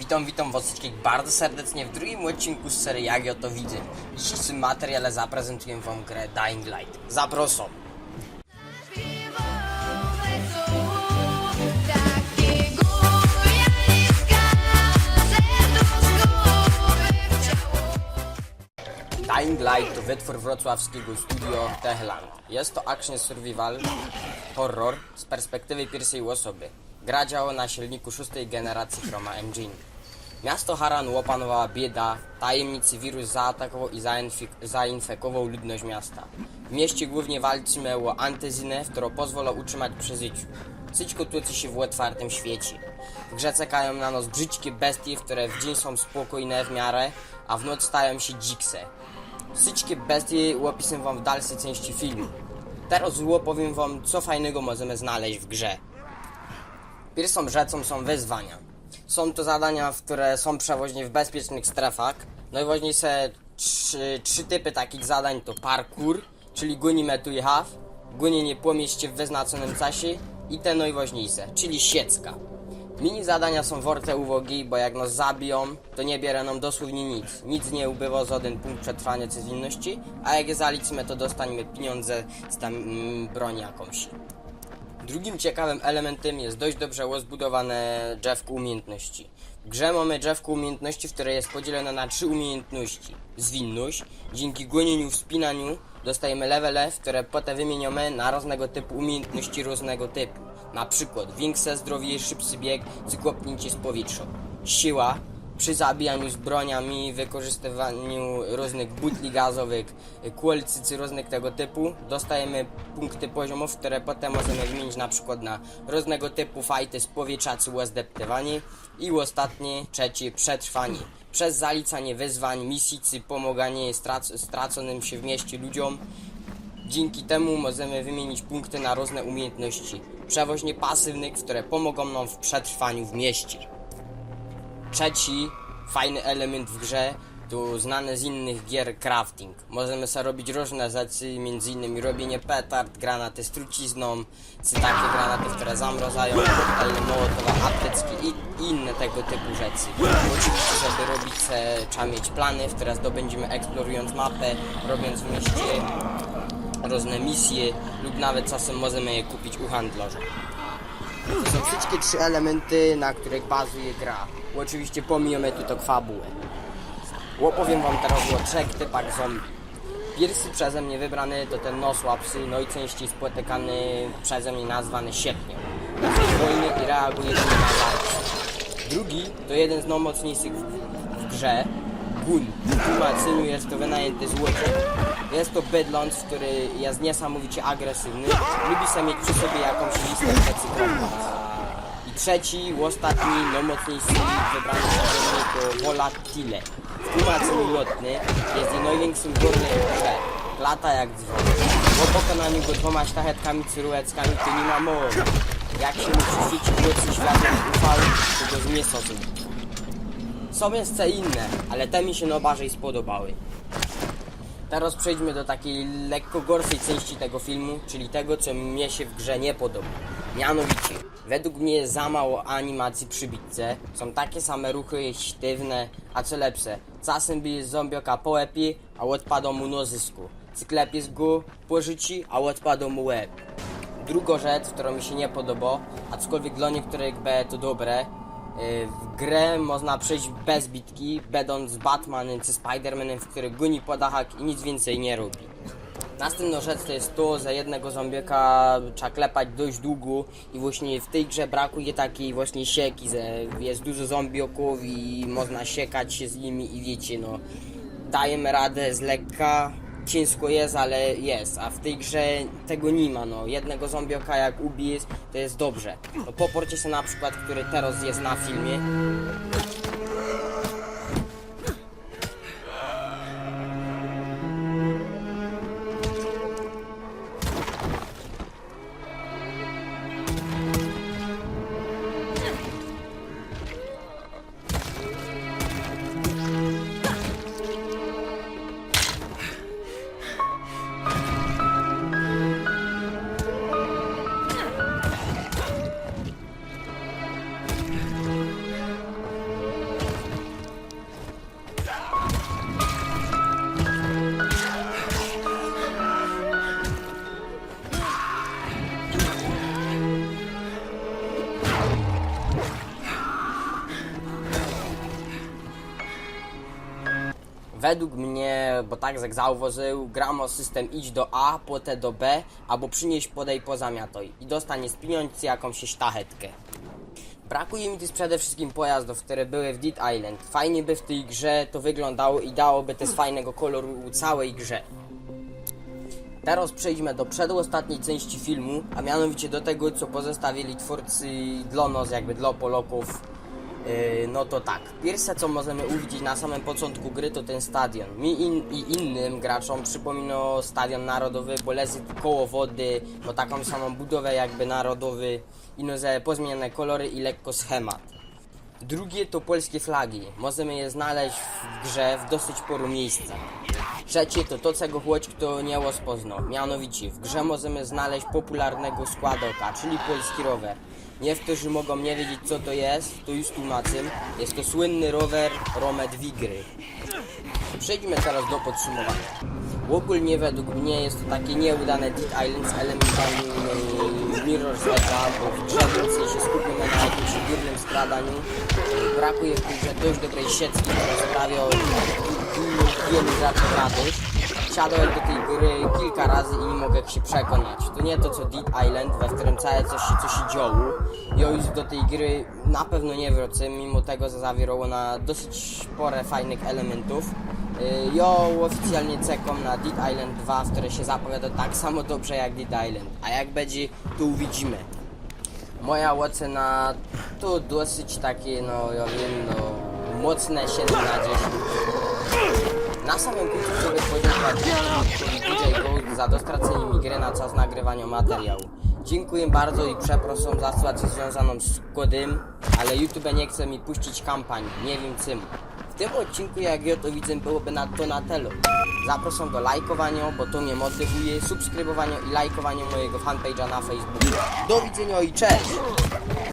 Witam, witam was wszystkich bardzo serdecznie w drugim odcinku z serii Jak ja to widzę. W dzisiejszym materiale zaprezentuję wam grę Dying Light. Zapraszam. Dying Light to wytwór wrocławskiego studio Techland. Jest to action survival horror z perspektywy pierwszej osoby. Gra działa na silniku szóstej generacji Chroma Engine. Miasto Haran opanowała bieda, tajemnicy wirus zaatakował i zainfekował ludność miasta. W mieście głównie walczymy o antyzynę, którą pozwala utrzymać przy życiu. Wszystko toczy się w otwartym świecie. W grze czekają na nas brzydkie bestie, które w dzień są spokojne w miarę, a w noc stają się dzikse. Wszystkie bestie opisę wam w dalszej części filmu. Teraz opowiem wam, co fajnego możemy znaleźć w grze. Pierwszą rzeczą są wyzwania. Są to zadania, które są przewoźnie w bezpiecznych strefach. Najważniejsze trzy, trzy typy takich zadań to parkour, czyli gonimy tu i half, gonienie po mieście w wyznaczonym czasie i te najważniejsze, czyli siecka. Mini zadania są warte uwagi, bo jak nas zabiją, to nie bierze nam dosłownie nic. Nic nie ubywa z jeden punkt przetrwania czy zwinności, a jak je zaliczymy, to dostaniemy pieniądze z tam mm, broni jakąś. Drugim ciekawym elementem jest dość dobrze rozbudowane drzewko umiejętności. W grze mamy drzewko umiejętności, które jest podzielone na trzy umiejętności. Zwinność. Dzięki gonieniu, wspinaniu dostajemy levele, które potem wymieniamy na różnego typu umiejętności różnego typu. Na przykład większe zdrowie, szybszy bieg, cykopnięcie z powietrza. Siła. Przy zabijaniu z broniami, wykorzystywaniu różnych butli gazowych, kulcy czy różnych tego typu, dostajemy punkty poziomów, które potem możemy wymienić na przykład na różnego typu fajty z powietrza czy zdeptywanie i ostatnie, trzecie, przetrwanie. Przez zalicanie wyzwań, misji czy pomaganie strac- straconym się w mieście ludziom Dzięki temu możemy wymienić punkty na różne umiejętności, przewoźnie pasywnych, które pomogą nam w przetrwaniu w mieście. Trzeci fajny element w grze to znany z innych gier crafting. Możemy sobie robić różne rzeczy, między innymi robienie petard, granaty z trucizną, czy takie granaty, które zamrozają, koktajle mołotowa, apteczki i inne tego typu rzeczy. Oczywiście, żeby robić trzeba mieć plany, w które zdobędziemy eksplorując mapę, robiąc w mieście różne misje lub nawet czasem możemy je kupić u handlarza. To są wszystkie trzy elementy, na których bazuje gra. Oczywiście pomijamy tu to fabułę. Opowiem wam teraz o trzech typach zombie. Pierwszy przeze mnie wybrany to ten nosłapsy, najczęściej spotykany przeze mnie nazwany siepniem. Jest i reaguje na walkę. Drugi to jeden z najmocniejszych w, w grze, Gun. W tłumaczeniu jest to wynajęty złodziej. Jest to bydląc, który jest niesamowicie agresywny. Lubi sobie mieć przy sobie jakąś listę kompas. I trzeci, ostatni, no mocniejszy wybrany mnie to Volatile. W tłumaczeniu lotny jest i największym górnym w grze. Lata jak dzwon. Po pokonaniu go dwoma sztachetkami cyrueckami to nie ma mowy. Jak się mu przyświeci błyski światłem UV, to go zmiesocą. Są jeszcze inne, ale te mi się najbardziej spodobały. Teraz przejdźmy do takiej lekko gorszej części tego filmu, czyli tego, co mnie się w grze nie podoba. Mianowicie, według mnie jest za mało animacji przy bitce, są takie same ruchy sztywne, a co lepsze, czasem bije zombioka po łepie, a odpada mu nozysku. Cyklepie z go po życi, a odpada mu łeb. Druga rzecz, która mi się nie podoba, aczkolwiek dla niektórych B to dobre, w grę można przejść bez bitki, będąc Batmanem czy Spidermanem, w który goni po dachach i nic więcej nie robi. Następna rzecz to jest to, że jednego zombieka trzeba klepać dość długo i właśnie w tej grze brakuje takiej właśnie sieki, że jest dużo zombioków i można siekać się z nimi i wiecie, no dajemy radę z lekka, ciężko jest, ale jest, a w tej grze tego nie ma, no. Jednego zombioka jak ubijesz, to jest dobrze. No poporcie się na przykład, który teraz jest na filmie, Według mnie, bo tak jak zauważył, gramo system idź do A, potem do B, albo przynieś podej pozamiatoj i dostaniesz pieniądze jakąś sztachetkę. Brakuje mi też przede wszystkim pojazdów, które były w Dead Island. Fajnie by w tej grze to wyglądało i dałoby też fajnego koloru całej grze. Teraz przejdźmy do przedostatniej części filmu, a mianowicie do tego, co pozostawili twórcy dla nas, jakby dla Polaków. Yy, no to tak, pierwsze co możemy uwidzieć na samym początku gry to ten stadion. Mi in, i innym graczom przypomina stadion narodowy, bo leży koło wody, ma taką samą budowę jakby narodowy, ino że pozmienione kolory i lekko schemat. Drugie to polskie flagi. Możemy je znaleźć w grze w dosyć sporu miejsca. Trzecie to to, czego chłodź kto nie rozpoznał. Mianowicie, w grze możemy znaleźć popularnego składoka, czyli polski rower. Niektórzy mogą nie wiedzieć co to jest, to już tłumaczę. Jest to słynny rower Romet Wigry. Przejdźmy teraz do podsumowania. Ogólnie według mnie jest to takie nieudane Dead Island z elementami e, Mirror's Edge'a, bo w grze się skupimy na jakimś górnym skradaniu. Brakuje w tej grze dość dobrej siecki, która sprawia wielu graczom radość. Siadłem do tej gry kilka razy i nie mogę się przekonać. To nie to co Dead Island, we którym całe coś, się- coś się działo. Ja już do tej gry na pewno nie wrócę, mimo tego, że zawierało na dosyć spore fajnych elementów. Y, Ja oficjalnie czekam na Dead Island 2, w które się zapowiada tak samo dobrze jak Dead Island. A jak będzie, to uwidzimy. Moja ocena to dosyć takie, no ja wiem, no mocne 7 na 10. Na samym końcu chcę podziękować DJ Gold za dostarczenie mi gry na czas nagrywania materiału. Dziękuję bardzo i przepraszam za sytuację związaną z kodem, ale YouTube nie chce mi puścić kampanii, nie wiem czym. W tym odcinku, jak ja to widzę, byłoby na to na telu. Zapraszam do lajkowania, bo to mnie motywuje, subskrybowania i lajkowania mojego fanpage'a na Facebooku. Do widzenia i cześć!